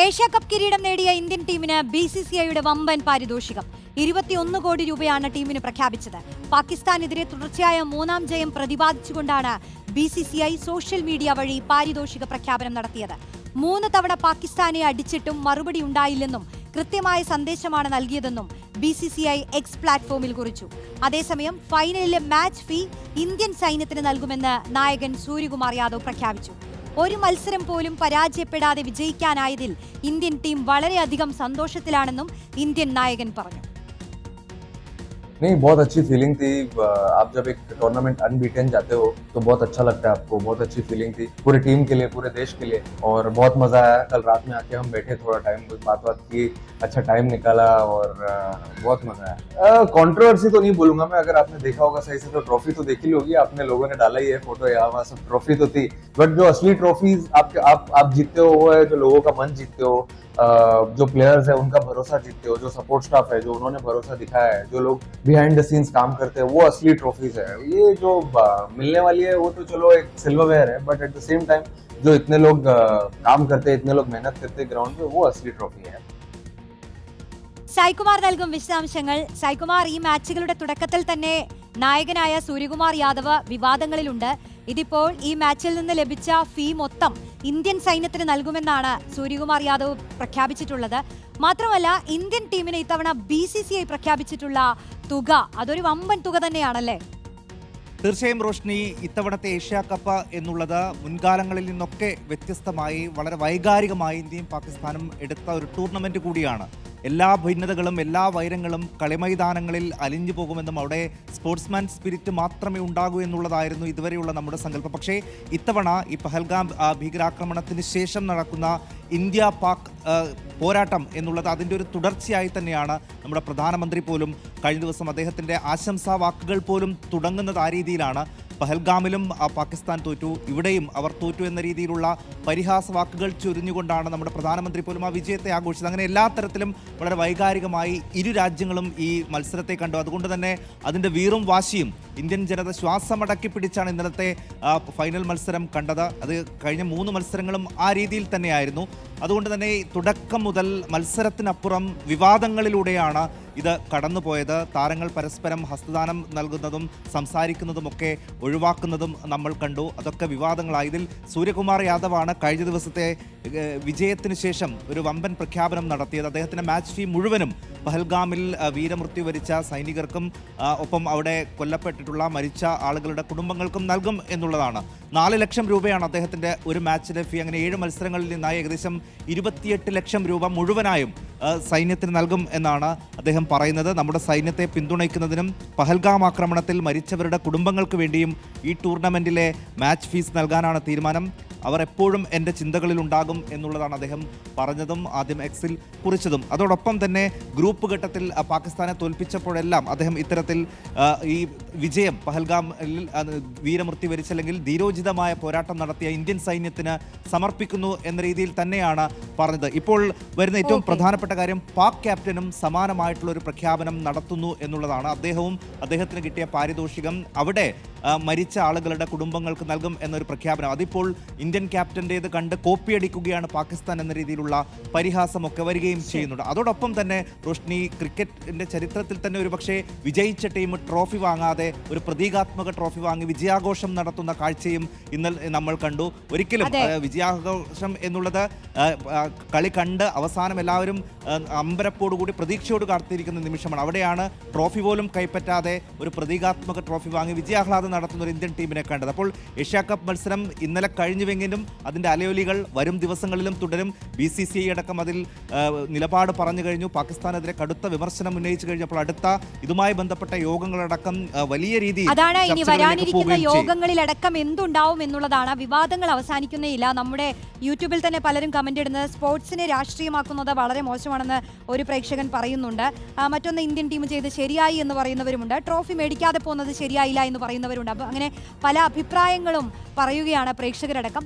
Asia cup കിരീടം നേടിയ Indian ടീമിന് ബി സി സി ഐയുടെ വമ്പൻ പാരിതോഷികം. ഇരുപത്തിയൊന്ന് കോടി രൂപയാണ് ടീമിന് പ്രഖ്യാപിച്ചത്. പാകിസ്ഥാനെതിരെ തുടർച്ചയായ മൂന്നാം ജയം പ്രതിപാദിച്ചുകൊണ്ടാണ് B C C I social media വഴി പാരിതോഷിക പ്രഖ്യാപനം നടത്തിയത്. മൂന്ന് തവണ പാകിസ്ഥാനെ അടിച്ചിട്ടും മറുപടി ഉണ്ടായില്ലെന്നും കൃത്യമായ സന്ദേശമാണ് നൽകിയതെന്നും B C C I X പ്ലാറ്റ്ഫോമിൽ കുറിച്ചു. അതേസമയം ഫൈനലിലെ മാച്ച് ഫീ ഇന്ത്യൻ സൈന്യത്തിന് നൽകുമെന്ന് നായകൻ സൂര്യകുമാർ യാദവ് പ്രഖ്യാപിച്ചു. ഒരു മത്സരം പോലും പരാജയപ്പെടാതെ വിജയിക്കാനായതിൽ ഇന്ത്യൻ ടീം വളരെയധികം സന്തോഷത്തിലാണെന്നും ഇന്ത്യൻ നായകൻ പറഞ്ഞു. नहीं, बहुत अच्छी फीलिंग थी। आप जब एक टूर्नामेंट अनबीटन जाते हो तो बहुत अच्छा लगता है आपको, बहुत अच्छी फीलिंग थी पूरी टीम के लिए, पूरे देश के लिए। और बहुत मज़ा आया। कल रात में आके हम बैठे थोड़ा टाइम कुछ बात बात की अच्छा टाइम निकाला और बहुत मज़ा आया। कॉन्ट्रोवर्सी तो नहीं बोलूँगा मैं, अगर आपने देखा होगा सही से तो ट्रॉफी तो देखी होगी, आपने लोगों ने डाला ही है फ़ोटो यहाँ वहाँ सब ट्रॉफी तो थी। बट जो असली ट्रॉफीज आपके, आप आप जीतते हो, वो है जो लोगों का मन जीतते हो जो प्लेयर्स है उनका भरोसा जीतते हो जो सपोर्ट स्टाफ है जो उन्होंने भरोसा दिखाया है जो लोग बिहाइंड द सीन्स काम करते हैं वो असली ट्रॉफीज है ये जो अ, मिलने वाली है वो तो चलो एक सिल्वरवेयर है but at the same time जो इतने लोग अ, काम करते हैं इतने लोग मेहनत करते हैं ग्राउंड पे वो असली ट्रॉफी है സായ്കുമാർ നൽകും വിശദാംശങ്ങൾ സായ്കുമാർ ഈ മാച്ചുകളുടെ തുടക്കത്തിൽ തന്നെ നായകനായ സൂര്യകുമാർ യാദവ് വിവാദങ്ങളിലുണ്ട് ഇതിപ്പോൾ ഈ മാച്ചിൽ നിന്ന് ലഭിച്ച ഫീ മൊത്തം ഇന്ത്യൻ സൈന്യത്തിന് നൽകുമെന്നാണ് സൂര്യകുമാർ യാദവ് പ്രഖ്യാപിച്ചിട്ടുള്ളത്. മാത്രമല്ല ഇന്ത്യൻ ടീമിന് ഇത്തവണ ബി സി സി ഐ പ്രഖ്യാപിച്ചിട്ടുള്ള തുക അതൊരു വമ്പൻ തുക തന്നെയാണല്ലേ? തീർച്ചയായും റോഷ്നി ഇത്തവണത്തെ ഏഷ്യ കപ്പ് എന്നുള്ളത് മുൻകാലങ്ങളിൽ നിന്നൊക്കെ വ്യത്യസ്തമായി വളരെ വൈകാരികമായി ഇന്ത്യയും പാകിസ്ഥാനും എടുത്ത ഒരു ടൂർണമെന്റ് കൂടിയാണ്. എല്ലാ ഭിന്നതകളും എല്ലാ വൈരങ്ങളും കളിമൈതാനങ്ങളിൽ അലിഞ്ഞു പോകുമെന്നും അവിടെ സ്പോർട്സ്മാൻ സ്പിരിറ്റ് മാത്രമേ ഉണ്ടാകൂ എന്നുള്ളതായിരുന്നു ഇതുവരെയുള്ള നമ്മുടെ സങ്കല്പം. പക്ഷേ ഇത്തവണ ഈ പഹൽഗാം ഭീകരാക്രമണത്തിന് ശേഷം നടക്കുന്ന ഇന്ത്യ പാക് പോരാട്ടം എന്നുള്ളത് അതിന്റെ ഒരു തുടർച്ചയായി തന്നെയാണ് നമ്മുടെ പ്രധാനമന്ത്രി പോലും കഴിഞ്ഞ ദിവസം അദ്ദേഹത്തിന്റെ ആശംസാ വാക്കുകൾ പോലും തുടങ്ങുന്നത് ആ രീതിയിലാണ്. പഹൽഗാമിലും പാകിസ്ഥാൻ തോറ്റു. ഇവിടെയും അവർ തോറ്റു എന്ന രീതിയിലുള്ള പരിഹാസ വാക്കുകൾ ചൊരിഞ്ഞുകൊണ്ടാണ് നമ്മുടെ പ്രധാനമന്ത്രി പോലും ആ വിജയത്തെ ആഘോഷിച്ചത്. അങ്ങനെ എല്ലാ തരത്തിലും വളരെ വൈകാരികമായി ഇരു രാജ്യങ്ങളും ഈ മത്സരത്തെ കണ്ടു. അതുകൊണ്ട് തന്നെ അതിന്റെ വീറും വാശിയും ഇന്ത്യൻ ജനത ശ്വാസമടക്കി പിടിച്ചാണ് ഇന്നലത്തെ ഫൈനൽ മത്സരം കണ്ടത്. അത് കഴിഞ്ഞ മൂന്ന് മത്സരങ്ങളും ആ രീതിയിൽ തന്നെയായിരുന്നു. അതുകൊണ്ട് തന്നെ തുടക്കം മുതൽ മത്സരത്തിനപ്പുറം വിവാദങ്ങളിലൂടെയാണ് ഇത് കടന്നുപോയത്. താരങ്ങൾ പരസ്പരം ഹസ്തദാനം നൽകുന്നതും സംസാരിക്കുന്നതുമൊക്കെ ഒഴിവാക്കുന്നതും നമ്മൾ കണ്ടു. അതൊക്കെ വിവാദങ്ങളായതിൽ സൂര്യകുമാർ യാദവാണ് കഴിഞ്ഞ ദിവസത്തെ വിജയത്തിന് ശേഷം ഒരു വമ്പൻ പ്രഖ്യാപനം നടത്തിയത്. അദ്ദേഹത്തിന്റെ മാച്ച് ഫീ മുഴുവനും പഹൽഗാമിൽ വീരമൃത്യു വരിച്ച സൈനികർക്കും ഒപ്പം അവിടെ കൊല്ലപ്പെട്ടിട്ടുള്ള മരിച്ച ആളുകളുടെ കുടുംബങ്ങൾക്കും നൽകും എന്നുള്ളതാണ്. നാല് ലക്ഷം രൂപയാണ് അദ്ദേഹത്തിന്റെ ഒരു മാച്ചിലെ ഫീ അങ്ങനെ ഏഴ് മത്സരങ്ങളിൽ നിന്നായി ഏകദേശം ഇരുപത്തിയെട്ട് ലക്ഷം രൂപ മുഴുവനായും സൈന്യത്തിന് നൽകും എന്നാണ് അദ്ദേഹം പറയുന്നത്. നമ്മുടെ സൈന്യത്തെ പിന്തുണയ്ക്കുന്നതിനും പഹൽഗാം ആക്രമണത്തിൽ മരിച്ചവരുടെ കുടുംബങ്ങൾക്ക് വേണ്ടിയും ഈ ടൂർണമെന്റിലെ മാച്ച് ഫീസ് നൽകാനാണ് തീരുമാനം. അവർ എപ്പോഴും എന്റെ ചിന്തകളിൽ ഉണ്ടാകും എന്നുള്ളതാണ് അദ്ദേഹം പറഞ്ഞതും ആദ്യം എക്സിൽ കുറിച്ചതും. അതോടൊപ്പം തന്നെ ഗ്രൂപ്പ് ഘട്ടത്തിൽ പാകിസ്ഥാനെ തോൽപ്പിച്ചപ്പോഴെല്ലാം അദ്ദേഹം ഇത്തരത്തിൽ ഈ വിജയം പഹൽഗാമിൽ വീരമൃത്യു വരിച്ചല്ലെങ്കിൽ ധീരോചിതമായ പോരാട്ടം നടത്തിയ ഇന്ത്യൻ സൈന്യത്തിന് സമർപ്പിക്കുന്നു എന്ന രീതിയിൽ തന്നെയാണ് പറഞ്ഞത്. ഇപ്പോൾ വരുന്ന ഏറ്റവും പ്രധാനപ്പെട്ട കാര്യം പാക് ക്യാപ്റ്റനും സമാനമായിട്ടുള്ള ഒരു പ്രഖ്യാപനം നടത്തുന്നു എന്നുള്ളതാണ്. അദ്ദേഹവും അദ്ദേഹത്തിന് കിട്ടിയ പാരിതോഷികം അവിടെ മരിച്ച ആളുകളുടെ കുടുംബങ്ങൾക്ക് നൽകും എന്നൊരു പ്രഖ്യാപനം. അതിപ്പോൾ ഇന്ത്യൻ ക്യാപ്റ്റന്റേത് കണ്ട് കോപ്പിയടിക്കുകയാണ് പാകിസ്ഥാൻ എന്ന രീതിയിലുള്ള പരിഹാസമൊക്കെ വരികയും ചെയ്യുന്നുണ്ട്. അതോടൊപ്പം തന്നെ റോഷ്നി ക്രിക്കറ്റിന്റെ ചരിത്രത്തിൽ തന്നെ ഒരു പക്ഷേ വിജയിച്ച ടീം ട്രോഫി വാങ്ങാതെ ഒരു പ്രതീകാത്മക ട്രോഫി വാങ്ങി വിജയാഘോഷം നടത്തുന്ന കാഴ്ചയും ഇന്നലെ നമ്മൾ കണ്ടു. ഒരിക്കലും. വിജയാഘോഷം എന്നുള്ളത് കളി കണ്ട് അവസാനം എല്ലാവരും അമ്പരപ്പോടുകൂടി പ്രതീക്ഷയോട് കാത്തിരിക്കുന്ന നിമിഷമാണ്. അവിടെയാണ് ട്രോഫി പോലും കൈപ്പറ്റാതെ ഒരു പ്രതീകാത്മക ട്രോഫി വാങ്ങി വിജയാഹ്ലാദം നടത്തുന്ന ഒരു ഇന്ത്യൻ ടീമിനെ കണ്ടത്. അപ്പോൾ ഏഷ്യാ കപ്പ് മത്സരം ഇന്നലെ കഴിഞ്ഞുവെങ്കിലും അതിന്റെ അലയൊലികൾ വരും ദിവസങ്ങളിലും തുടരും. ബി സി സി ഐ അടക്കം അതിൽ നിലപാട് പറഞ്ഞു കഴിഞ്ഞു. പാകിസ്ഥാനെതിരെ കടുത്ത വിമർശനം ഉന്നയിച്ചു കഴിഞ്ഞപ്പോൾ അടുത്ത ഇതുമായി ബന്ധപ്പെട്ട യോഗങ്ങളടക്കം വലിയ രീതിയിൽ അതാണ് ഇനി വരാനിരിക്കുന്ന. യോഗങ്ങളിലടക്കം എന്തുണ്ടാവും എന്നുള്ളതാണ് വിവാദങ്ങൾ അവസാനിക്കുന്നേയില്ല നമ്മുടെ യൂട്യൂബിൽ തന്നെ പലരും കമന്റ് ഇടുന്നത് സ്പോർട്സിനെ രാഷ്ട്രീയമാക്കുന്നത് വളരെ മോശമാണെന്ന് ഒരു പ്രേക്ഷകൻ പറയുന്നുണ്ട്. മറ്റൊന്ന് ഇന്ത്യൻ ടീം ചെയ്ത് ശരിയായി എന്ന് പറയുന്നവരുമുണ്ട്. ട്രോഫി മേടിക്കാതെ പോകുന്നത് ശരിയായില്ല എന്ന് പറയുന്നവരുണ്ട്. അപ്പോൾ അങ്ങനെ പല അഭിപ്രായങ്ങളും പറയുകയാണ് പ്രേക്ഷകരടക്കം.